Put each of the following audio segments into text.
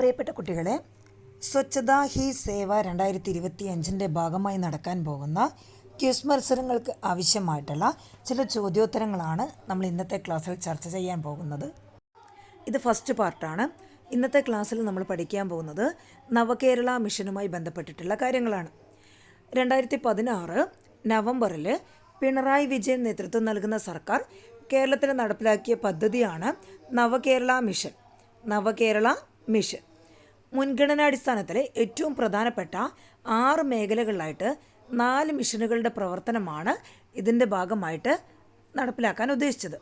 പ്രിയപ്പെട്ട കുട്ടികളെ സ്വച്ഛതാ ഹി സേവ രണ്ടായിരത്തി ഇരുപത്തി അഞ്ചിന്റെ ഭാഗമായി നടക്കാൻ പോകുന്ന ക്യൂസ് മത്സരങ്ങൾക്ക് ആവശ്യമായിട്ടുള്ള ചില ചോദ്യോത്തരങ്ങളാണ് നമ്മൾ ഇന്നത്തെ ക്ലാസ്സിൽ ചർച്ച ചെയ്യാൻ പോകുന്നത്. ഇത് ഫസ്റ്റ് പാർട്ടാണ് ഇന്നത്തെ ക്ലാസ്സിൽ നമ്മൾ പഠിക്കാൻ പോകുന്നത് നവകേരള മിഷനുമായി ബന്ധപ്പെട്ടിട്ടുള്ള കാര്യങ്ങളാണ്. രണ്ടായിരത്തി പതിനാറ് നവംബറിൽ പിണറായി വിജയൻ നേതൃത്വം നൽകുന്ന സർക്കാർ കേരളത്തിൽ നടപ്പിലാക്കിയ പദ്ധതിയാണ് നവകേരള മിഷൻ. നവകേരള മിഷൻ. മുൻഗണനാടിസ്ഥാനത്തിൽ ഏറ്റവും പ്രധാനപ്പെട്ട ആറ് മേഖലകളിലായിട്ട് നാല് മിഷനുകളുടെ പ്രവർത്തനമാണ് ഇതിന്റെ ഭാഗമായിട്ട് നടപ്പിലാക്കാൻ ഉദ്ദേശിച്ചത്.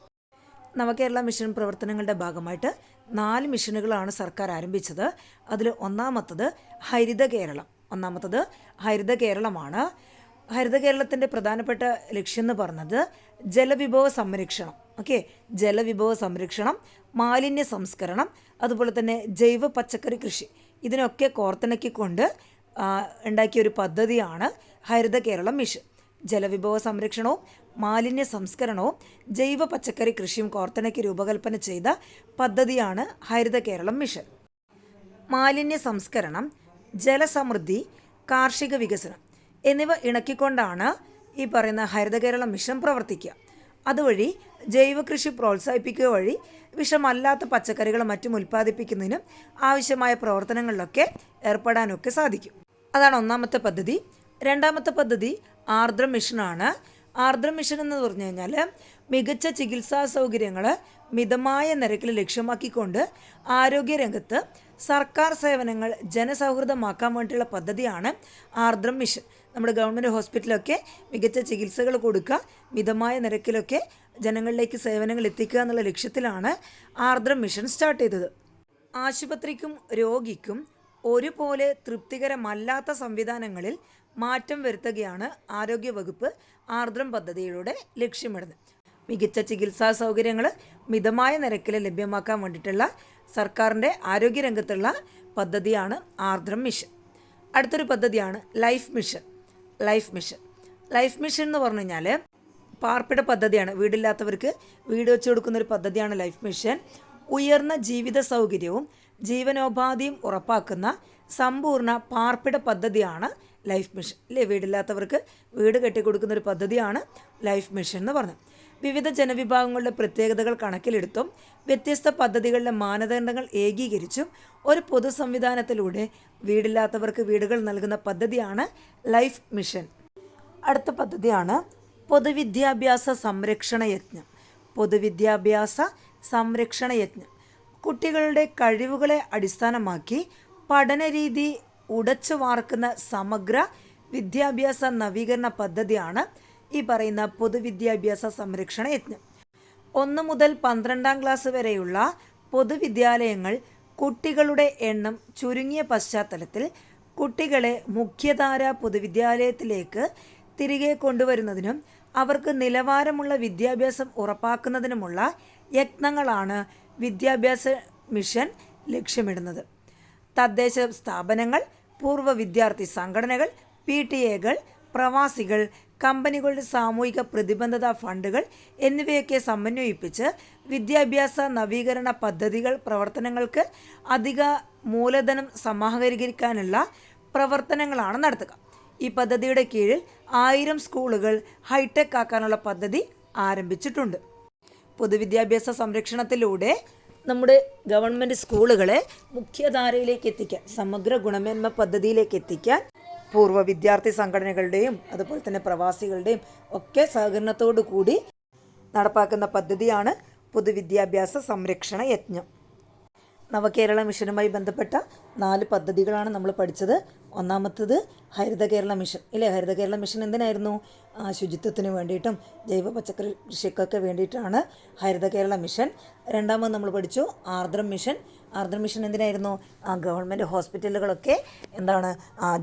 നവകേരള മിഷൻ പ്രവർത്തനങ്ങളുടെ ഭാഗമായിട്ട് നാല് മിഷനുകളാണ് സർക്കാർ ആരംഭിച്ചത്. അതിൽ ഒന്നാമത്തത് ഹരിത കേരളം. ഒന്നാമത്തത് ഹരിത കേരളമാണ്. ഹരിത കേരളത്തിന്റെ പ്രധാനപ്പെട്ട ലക്ഷ്യം എന്ന് പറഞ്ഞത് ജലവിഭവ സംരക്ഷണം. ഓക്കെ? ജലവിഭവ സംരക്ഷണം. മാലിന്യ സംസ്കരണം അതുപോലെ തന്നെ ജൈവ പച്ചക്കറി കൃഷി. ഇതിനൊക്കെ കോർത്തിണക്കിക്കൊണ്ട് ആ, ഉണ്ടാക്കിയ ഒരു പദ്ധതിയാണ് ഹരിത കേരളം മിഷൻ. ജലവിഭവ സംരക്ഷണവും മാലിന്യ സംസ്കരണവും ജൈവ പച്ചക്കറി കൃഷിയും കോർത്തിണക്കി രൂപകൽപ്പന ചെയ്ത പദ്ധതിയാണ് ഹരിത കേരളം മിഷൻ. മാലിന്യ സംസ്കരണം ജലസമൃദ്ധി കാർഷിക വികസനം എന്നിവ ഇണക്കിക്കൊണ്ടാണ് ഈ പറയുന്ന ഹരിത കേരളം മിഷൻ പ്രവർത്തിക്കുക. അതുവഴി ജൈവ കൃഷി പ്രോത്സാഹിപ്പിക്കുക വഴി വിഷമല്ലാത്ത പച്ചക്കറികളും മറ്റും ഉൽപ്പാദിപ്പിക്കുന്നതിനും ആവശ്യമായ പ്രവർത്തനങ്ങളിലൊക്കെ ഏർപ്പെടാനൊക്കെ സാധിക്കും. അതാണ് ഒന്നാമത്തെ പദ്ധതി. രണ്ടാമത്തെ പദ്ധതി ആർദ്ര മിഷനാണ് ആർദ്ര മിഷൻ എന്ന് പറഞ്ഞു കഴിഞ്ഞാൽ മികച്ച ചികിത്സാ സൗകര്യങ്ങൾ മിതമായ നിരക്കിൽ ലക്ഷ്യമാക്കിക്കൊണ്ട് ആരോഗ്യരംഗത്ത് സർക്കാർ സേവനങ്ങൾ ജനസൗഹൃദമാക്കാൻ വേണ്ടിയുള്ള പദ്ധതിയാണ് ആർദ്രം മിഷൻ. നമ്മുടെ ഗവൺമെന്റ് ഹോസ്പിറ്റലൊക്കെ മികച്ച ചികിത്സകൾ കൊടുക്കുക മിതമായ നിരക്കിലൊക്കെ ജനങ്ങളിലേക്ക് സേവനങ്ങൾ എത്തിക്കുക എന്നുള്ള ലക്ഷ്യത്തിലാണ് ആർദ്രം മിഷൻ സ്റ്റാർട്ട് ചെയ്തത്. ആശുപത്രിക്കും രോഗിക്കും ഒരുപോലെ തൃപ്തികരമല്ലാത്ത സംവിധാനങ്ങളിൽ മാറ്റം വരുത്തുകയാണ് ആരോഗ്യവകുപ്പ് ആർദ്രം പദ്ധതിയിലൂടെ ലക്ഷ്യമിടുന്നത്. മികച്ച ചികിത്സാ സൗകര്യങ്ങൾ മിതമായ നിരക്കിൽ ലഭ്യമാക്കാൻ വേണ്ടിയിട്ടുള്ള സർക്കാരിന്റെ ആരോഗ്യരംഗത്തുള്ള പദ്ധതിയാണ് ആർദ്രം മിഷൻ. അടുത്തൊരു പദ്ധതിയാണ് life mission. Life mission. Life mission എന്ന് പറഞ്ഞു കഴിഞ്ഞാൽ പാർപ്പിട പദ്ധതിയാണ്. വീടില്ലാത്തവർക്ക് വീട് വെച്ച് കൊടുക്കുന്ന ഒരു പദ്ധതിയാണ് ലൈഫ് മിഷൻ. ഉയർന്ന ജീവിത സൗകര്യവും ജീവനോപാധിയും ഉറപ്പാക്കുന്ന സമ്പൂർണ പാർപ്പിട പദ്ധതിയാണ് ലൈഫ് മിഷൻ. അല്ലേ വീടില്ലാത്തവർക്ക് വീട് കെട്ടിക്കൊടുക്കുന്ന ഒരു പദ്ധതിയാണ് ലൈഫ് മിഷൻ എന്ന് പറഞ്ഞത്. വിവിധ ജനവിഭാഗങ്ങളുടെ പ്രത്യേകതകൾ കണക്കിലെടുത്തും വ്യത്യസ്ത പദ്ധതികളുടെ മാനദണ്ഡങ്ങൾ ഏകീകരിച്ചും ഒരു പൊതു സംവിധാനത്തിലൂടെ വീടില്ലാത്തവർക്ക് വീടുകൾ നൽകുന്ന പദ്ധതിയാണ് ലൈഫ് മിഷൻ. അടുത്ത പദ്ധതിയാണ് പൊതുവിദ്യാഭ്യാസ സംരക്ഷണ യജ്ഞം. പൊതുവിദ്യാഭ്യാസ സംരക്ഷണ യജ്ഞം. കുട്ടികളുടെ കഴിവുകളെ അടിസ്ഥാനമാക്കി പഠനരീതി ഉടച്ചു വാർക്കുന്ന സമഗ്ര വിദ്യാഭ്യാസ നവീകരണ പദ്ധതിയാണ് ഈ പറയുന്ന പൊതുവിദ്യാഭ്യാസ സംരക്ഷണ യജ്ഞം. ഒന്ന് മുതൽ പന്ത്രണ്ടാം ക്ലാസ് വരെയുള്ള പൊതുവിദ്യാലയങ്ങൾ കുട്ടികളുടെ എണ്ണം ചുരുങ്ങിയ പശ്ചാത്തലത്തിൽ കുട്ടികളെ മുഖ്യധാര പൊതുവിദ്യാലയത്തിലേക്ക് തിരികെ കൊണ്ടുവരുന്നതിനും അവർക്ക് നിലവാരമുള്ള വിദ്യാഭ്യാസം ഉറപ്പാക്കുന്നതിനുമുള്ള യത്നങ്ങളാണ് വിദ്യാഭ്യാസ മിഷൻ ലക്ഷ്യമിടുന്നത്. തദ്ദേശ സ്ഥാപനങ്ങൾ പൂർവ വിദ്യാർത്ഥി സംഘടനകൾ പി ടി എകൾ പ്രവാസികൾ കമ്പനികളുടെ സാമൂഹിക പ്രതിബദ്ധത ഫണ്ടുകൾ എന്നിവയൊക്കെ സമന്വയിപ്പിച്ച് വിദ്യാഭ്യാസ നവീകരണ പദ്ധതികൾ പ്രവർത്തനങ്ങൾക്ക് അധിക മൂലധനം സമാഹരിക്കാനുള്ള പ്രവർത്തനങ്ങളാണ് നടത്തുക. ഈ പദ്ധതിയുടെ കീഴിൽ ആയിരം സ്കൂളുകൾ ഹൈടെക് ആക്കാനുള്ള പദ്ധതി ആരംഭിച്ചിട്ടുണ്ട്. പൊതുവിദ്യാഭ്യാസ സംരക്ഷണത്തിലൂടെ നമ്മുടെ ഗവൺമെന്റ് സ്കൂളുകളെ മുഖ്യധാരയിലേക്ക് എത്തിക്കാൻ സമഗ്ര ഗുണമേന്മ പദ്ധതിയിലേക്ക് എത്തിക്കാൻ പൂർവ വിദ്യാർത്ഥി സംഘടനകളുടെയും അതുപോലെ തന്നെ പ്രവാസികളുടെയും ഒക്കെ സഹകരണത്തോടു കൂടി നടപ്പാക്കുന്ന പദ്ധതിയാണ് പൊതുവിദ്യാഭ്യാസ സംരക്ഷണ യജ്ഞം. നവകേരള മിഷനുമായി ബന്ധപ്പെട്ട നാല് പദ്ധതികളാണ് നമ്മൾ പഠിച്ചത്. ഒന്നാമത്തത് ഹരിത കേരള മിഷൻ. ഇല്ലേ? ഹരിത കേരള മിഷൻ എന്തിനായിരുന്നു? ശുചിത്വത്തിന് വേണ്ടിയിട്ടും ജൈവ പച്ചക്കറി കൃഷിക്കൊക്കെ വേണ്ടിയിട്ടാണ് ഹരിത കേരള മിഷൻ. രണ്ടാമത് നമ്മൾ പഠിച്ചു ആർദ്രം മിഷൻ. ആർദ്രം മിഷൻ എന്തിനായിരുന്നു? ഗവൺമെന്റ് ഹോസ്പിറ്റലുകളൊക്കെ എന്താണ്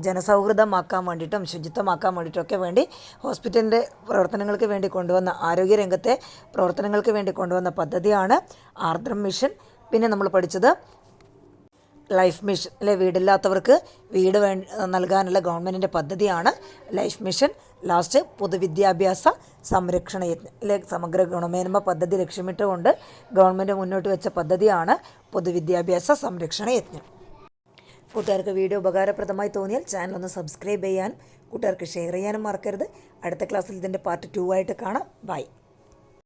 ജനസൗഹൃദമാക്കാൻ വേണ്ടിയിട്ടും ശുചിത്വമാക്കാൻ വേണ്ടിയിട്ടൊക്കെ വേണ്ടി ഹോസ്പിറ്റലിന്റെ പ്രവർത്തനങ്ങൾക്ക് വേണ്ടി കൊണ്ടുവന്ന ആരോഗ്യരംഗത്തെ പ്രവർത്തനങ്ങൾക്ക് വേണ്ടി കൊണ്ടുവന്ന പദ്ധതിയാണ് ആർദ്രം മിഷൻ. പിന്നെ നമ്മൾ പഠിച്ചത് ലൈഫ് മിഷൻ അല്ലെ വീടില്ലാത്തവർക്ക് വീട് വേ നൽകാനുള്ള ഗവൺമെന്റിന്റെ പദ്ധതിയാണ് ലൈഫ് മിഷൻ. ലാസ്റ്റ് പൊതുവിദ്യാഭ്യാസ സംരക്ഷണ യജ്ഞം അല്ലെ സമഗ്ര ഗുണമേന്മ പദ്ധതി ലക്ഷ്യമിട്ടുകൊണ്ട് ഗവൺമെന്റ് മുന്നോട്ട് വെച്ച പദ്ധതിയാണ് പൊതുവിദ്യാഭ്യാസ സംരക്ഷണ യജ്ഞം. കൂട്ടുകാർക്ക് വീഡിയോ ഉപകാരപ്രദമായി തോന്നിയാൽ ചാനൽ ഒന്ന് സബ്സ്ക്രൈബ് ചെയ്യാനും കൂട്ടുകാർക്ക് ഷെയർ ചെയ്യാനും മറക്കരുത്. അടുത്ത ക്ലാസ്സിൽ ഇതിന്റെ പാർട്ട് ടു ആയിട്ട് കാണാം. ബൈ